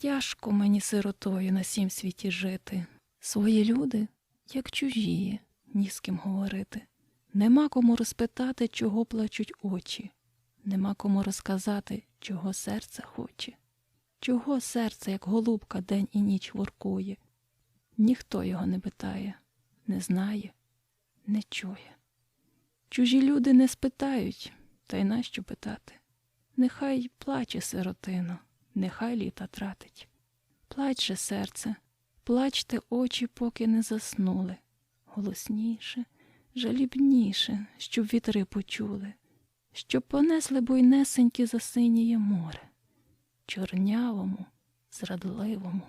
Тяжко мені сиротою на сім світі жити. Свої люди, як чужі, ні з ким говорити. Нема кому розпитати, чого плачуть очі, нема кому розказати, чого серце хоче. Чого серце, як голубка, день і ніч воркує? Ніхто його не питає, не знає, не чує. Чужі люди не спитають, та й нащо питати? Нехай плаче сиротино, нехай літа тратить. Плач же, серце, плачте очі, поки не заснули. Голосніше, жалібніше, щоб вітри почули, щоб понесли буйнесенькі за синє море, чорнявому, зрадливому,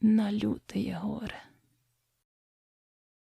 на лютеє горе.